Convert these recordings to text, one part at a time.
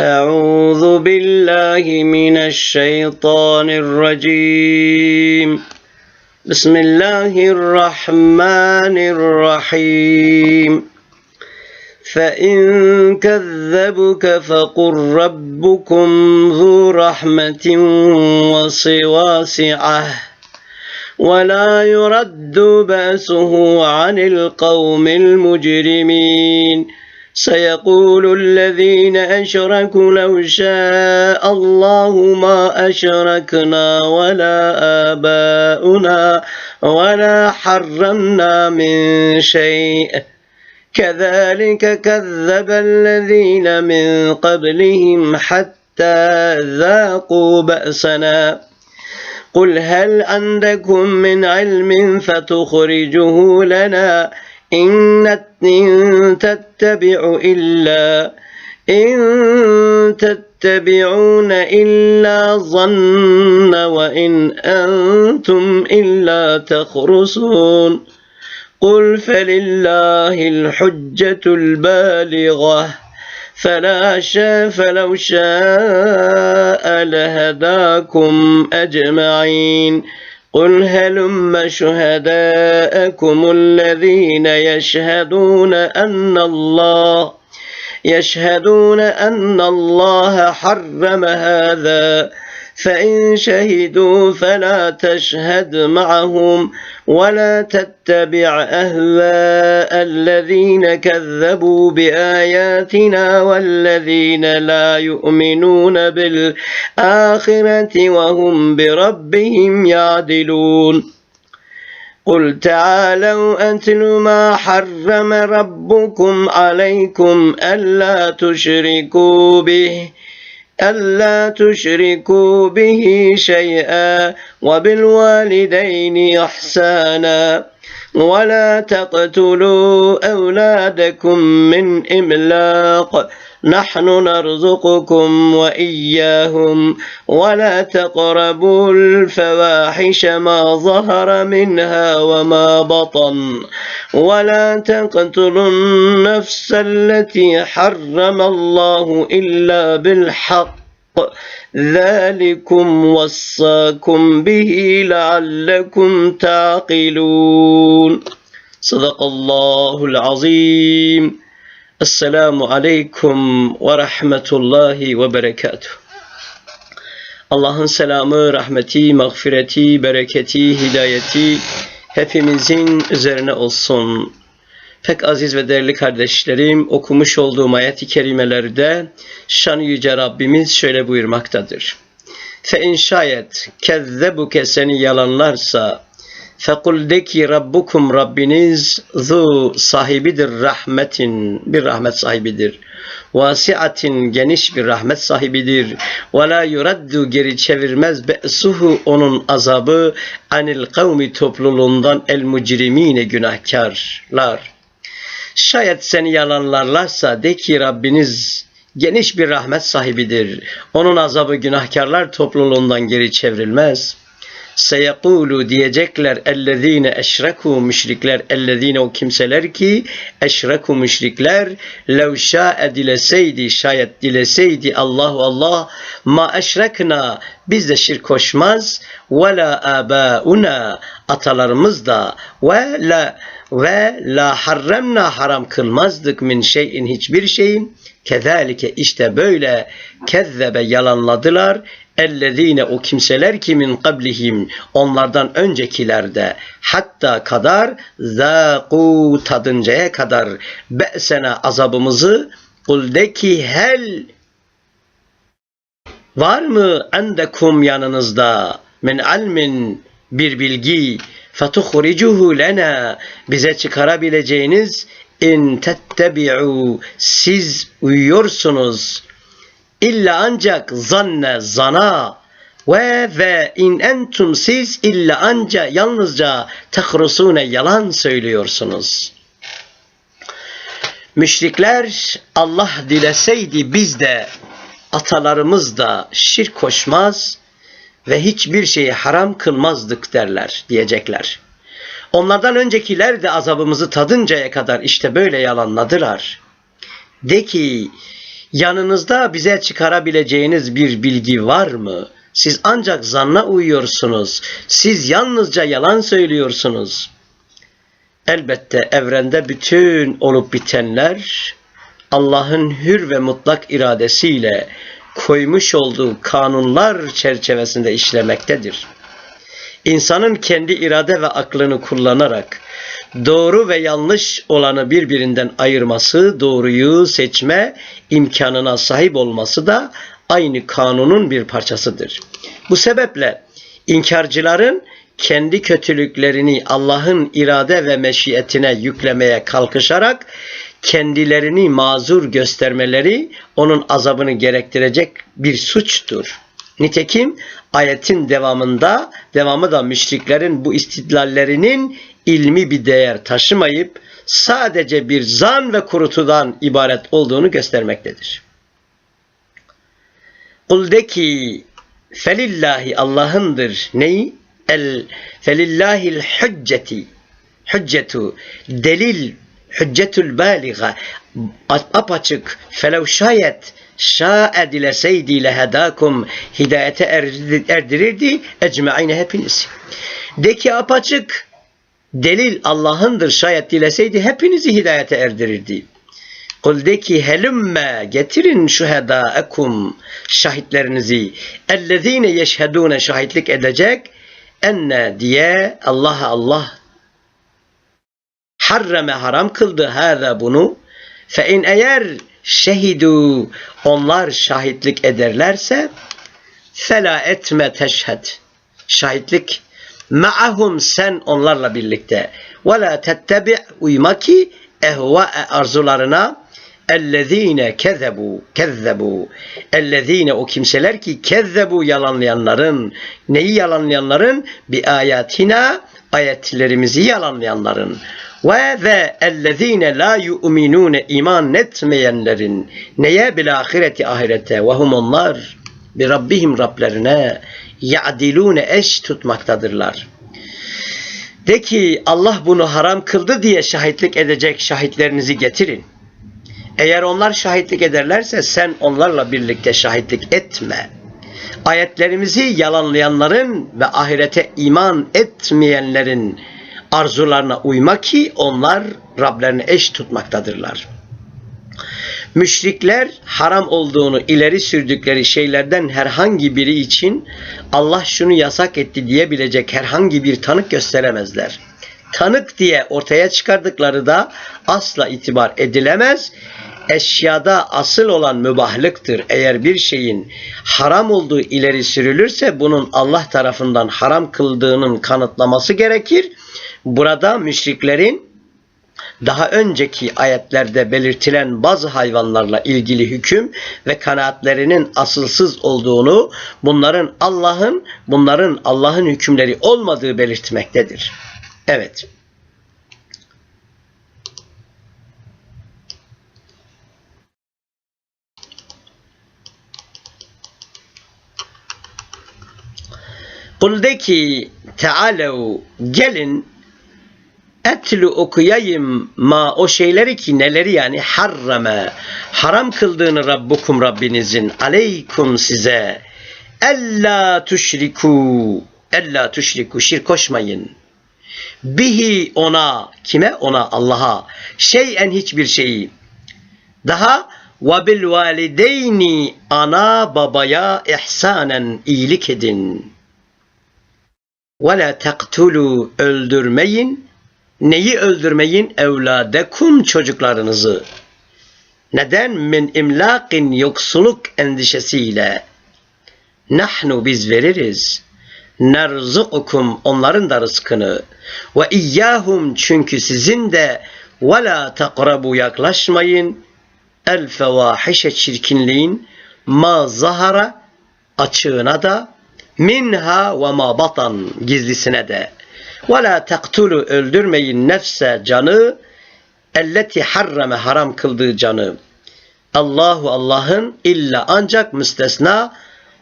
أعوذ بالله من الشيطان الرجيم. بسم الله الرحمن الرحيم. فإن كذبك فقل ربكم ذو رحمة واسعة ولا يرد بأسه عن القوم المجرمين. سيقول الذين أشركوا لو شاء الله ما أشركنا ولا آباؤنا ولا حرمنا من شيء. كذلك كذب الذين من قبلهم حتى ذاقوا بأسنا. قل هل عندكم من علم فتخرجه لنا إن إن تتبع إلا إن تتبعون إلا ظن وإن أنتم إلا تخرصون. قل فلله الحجة البالغة. فلا شاء فلو شاء لهداكم أجمعين. قل هلم شهداءكم الذين يشهدون أن الله يشهدون أن الله حرم هذا فإن شهدوا فلا تشهد معهم ولا تتبع أهواء الذين كذبوا بآياتنا والذين لا يؤمنون بالآخرة وهم بربهم يعدلون. قل تعالوا أتل ما حرم ربكم عليكم ألا تشركوا به ألا تشركوا به شيئا وبالوالدين إحسانا. ولا تقتلوا أولادكم من إملاق. نحن نرزقكم وإياهم. ولا تقربوا الفواحش ما ظهر منها وما بطن. ولا تقتلوا النفس التي حرم الله إلا بالحق. ذلكم وصاكم به لعلكم تعقلون صدق الله العظيم Esselamu Aleyküm ve Rahmetullahi ve Berekatuhu. Allah'ın selamı, rahmeti, mağfireti, bereketi, hidayeti hepimizin üzerine olsun. Pek aziz ve değerli kardeşlerim, okumuş olduğum ayet-i kerimelerde şan yüce Rabbimiz şöyle buyurmaktadır. Fe in şayet kezzebuke seni yalanlarsa Fekul de ki Rabbukum Rabbiniz zu sahibidir rahmetin bir rahmet sahibidir. Vasiatin geniş bir rahmet sahibidir. Ve la yuraddu geri çevirmez be'suhu onun azabı anil kavmi topluluğundan el mucrimine günahkarlar. Şayet seni yalanlarlarsa de ki Rabbiniz geniş bir rahmet sahibidir. Onun azabı günahkarlar topluluğundan geri çevrilmez.'' Seyekulu diyecekler ellezine eşreku müşrikler. Ellezine o kimseler ki eşreku müşrikler. Lev şa'e dileseydi şayet dileseydi Allahu Allah ma eşrekna. Biz de şirk koşmaz. Ve la abauna atalarımız da ve la ve la harremna. Haram kılmazdık min şeyin hiçbir şeyin kezalike işte böyle kezzebe yalanladılar. Ellezine o kimseler ki min kablihim onlardan öncekilerde hatta kadar zâku tadıncaya kadar be'sena azabımızı kul de ki hel var mı endekum yanınızda min almin bir bilgi? Fetuhricuhu lena bize çıkarabileceğiniz in tettebi'u siz uyuyorsunuz İlla ancak zanne zana ve ve in entum siz illa ancak yalnızca tahrusune yalan söylüyorsunuz. Müşrikler Allah dileseydi biz de atalarımız da şirk koşmaz ve hiçbir şeyi haram kılmazdık derler diyecekler. Onlardan öncekiler de azabımızı tadıncaya kadar işte böyle yalanladılar. De ki Yanınızda bize çıkarabileceğiniz bir bilgi var mı? Siz ancak zanna uyuyorsunuz. Siz yalnızca yalan söylüyorsunuz. Elbette evrende bütün olup bitenler Allah'ın hür ve mutlak iradesiyle koymuş olduğu kanunlar çerçevesinde işlemektedir. İnsanın kendi irade ve aklını kullanarak doğru ve yanlış olanı birbirinden ayırması, doğruyu seçme imkanına sahip olması da aynı kanunun bir parçasıdır. Bu sebeple inkarcıların kendi kötülüklerini Allah'ın irade ve meşiyetine yüklemeye kalkışarak kendilerini mazur göstermeleri onun azabını gerektirecek bir suçtur. Nitekim ayetin devamında devamı da müşriklerin bu istidlallerinin ilmi bir değer taşımayıp sadece bir zan ve kurutudan ibaret olduğunu göstermektedir. Kul de ki felillahi Allah'ındır neyi? El felillahil hücceti hüccetu delil hüccetül baliga apaçık felev şayet şa'e dileseydi lehedakum hidayete erdirirdi. Ecmaine hepiniz. De ki apaçık delil Allah'ındır. Şayet dileseydi hepinizi hidayete erdirirdi. Kul de ki helümme getirin şuhedâekum şahitlerinizi. Ellezîne yeşhedûne şahitlik edecek. Enne diye Allah'a Allah harreme haram kıldı. Hâzâ bunu. Fe in eğer şehidu. Onlar şahitlik ederlerse fela etme teşhed. Şahitlik. Ma'ahum sen onlarla birlikte. Ve la tettebi uyma ki ehva arzularına ellezine kezzebu kezzebu. Ellezine o kimseler ki kezzebu yalanlayanların neyi yalanlayanların? Bir ayatina ayetlerimizi yalanlayanların ve ve ellezine la yu'minune iman etmeyenlerin neye bil ahireti ahirete ve hum onlar bir Rabbihim Rablerine ya'dilune eş tutmaktadırlar. De ki Allah bunu haram kıldı diye şahitlik edecek şahitlerinizi getirin. Eğer onlar şahitlik ederlerse sen onlarla birlikte şahitlik etme. Ayetlerimizi yalanlayanların ve ahirete iman etmeyenlerin arzularına uyma ki onlar Rablerini eş tutmaktadırlar. Müşrikler haram olduğunu ileri sürdükleri şeylerden herhangi biri için Allah şunu yasak etti diyebilecek herhangi bir tanık gösteremezler. Tanık diye ortaya çıkardıkları da asla itibar edilemez. Eşyada asıl olan mübahlıktır. Eğer bir şeyin haram olduğu ileri sürülürse bunun Allah tarafından haram kıldığının kanıtlaması gerekir Burada müşriklerin daha önceki ayetlerde belirtilen bazı hayvanlarla ilgili hüküm ve kanaatlerinin asılsız olduğunu, bunların Allah'ın bunların Allah'ın hükümleri olmadığı belirtmektedir. Evet. Kul de ki Tealev gelin etlu okuyayım ma o şeyleri ki neleri yani? Harrame haram kıldığını Rabbukum Rabbinizin aleykum size. Ella tuşriku ella tuşriku şirk koşmayın. Bihi ona kime? Ona Allah'a. Şeyen hiçbir şeyi. Daha ve bil valideyni ana babaya ihsanen iyilik edin. Ve la tektulu öldürmeyin Neyi öldürmeyin? Evladekum çocuklarınızı. Neden? Min imlakin yoksulluk endişesiyle. Nahnu biz veririz. Nerzukukum onların da rızkını. Ve iyyahum çünkü sizin de ve la takrabu yaklaşmayın. El fevahişe çirkinliğin ma zahara açığına da minha ve ma batan gizlisine de ve la taktulu öldürmeyin nefse canı elleti harrame haram kıldığı canı. Allahu Allah'ın illa ancak müstesna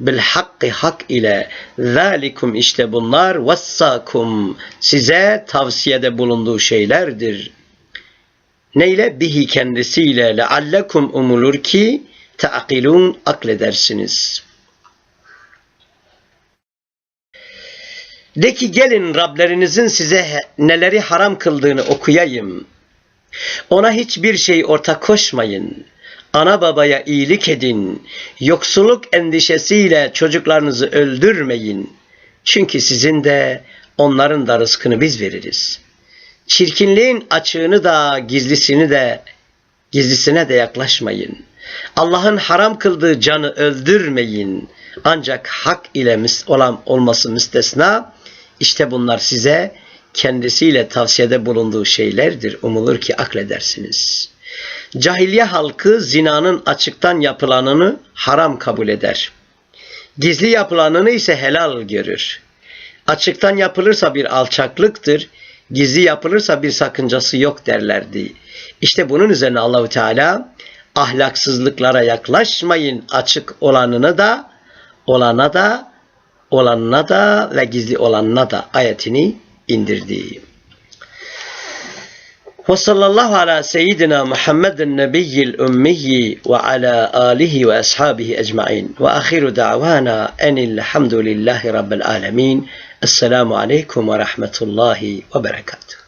bil hakkı hak ile zalikum işte bunlar vassakum size tavsiyede bulunduğu şeylerdir. Neyle? Bihi kendisiyle leallekum umulur ki ta'qilun akledersiniz. De ki gelin Rablerinizin size neleri haram kıldığını okuyayım. Ona hiçbir şey ortak koşmayın. Ana babaya iyilik edin. Yoksulluk endişesiyle çocuklarınızı öldürmeyin. Çünkü sizin de onların da rızkını biz veririz. Çirkinliğin açığını da gizlisini de gizlisine de yaklaşmayın. Allah'ın haram kıldığı canı öldürmeyin. Ancak hak ile olan olması müstesna. İşte bunlar size kendisiyle tavsiyede bulunduğu şeylerdir. Umulur ki akledersiniz. Cahiliye halkı zinanın açıktan yapılanını haram kabul eder. Gizli yapılanını ise helal görür. Açıktan yapılırsa bir alçaklıktır, gizli yapılırsa bir sakıncası yok derlerdi. İşte bunun üzerine Allahu Teala ahlaksızlıklara yaklaşmayın açık olanını da olana da olanına da ve gizli olanına da ayetini indirdi. Ve sallallahu ala seyyidina Muhammedin nebiyyil ummiyi ve ala alihi ve ashabihi ecmain. Ve ahiru da'vana enilhamdülillahi rabbil alemin. Esselamu aleyküm ve rahmetullahi ve berekatuhu.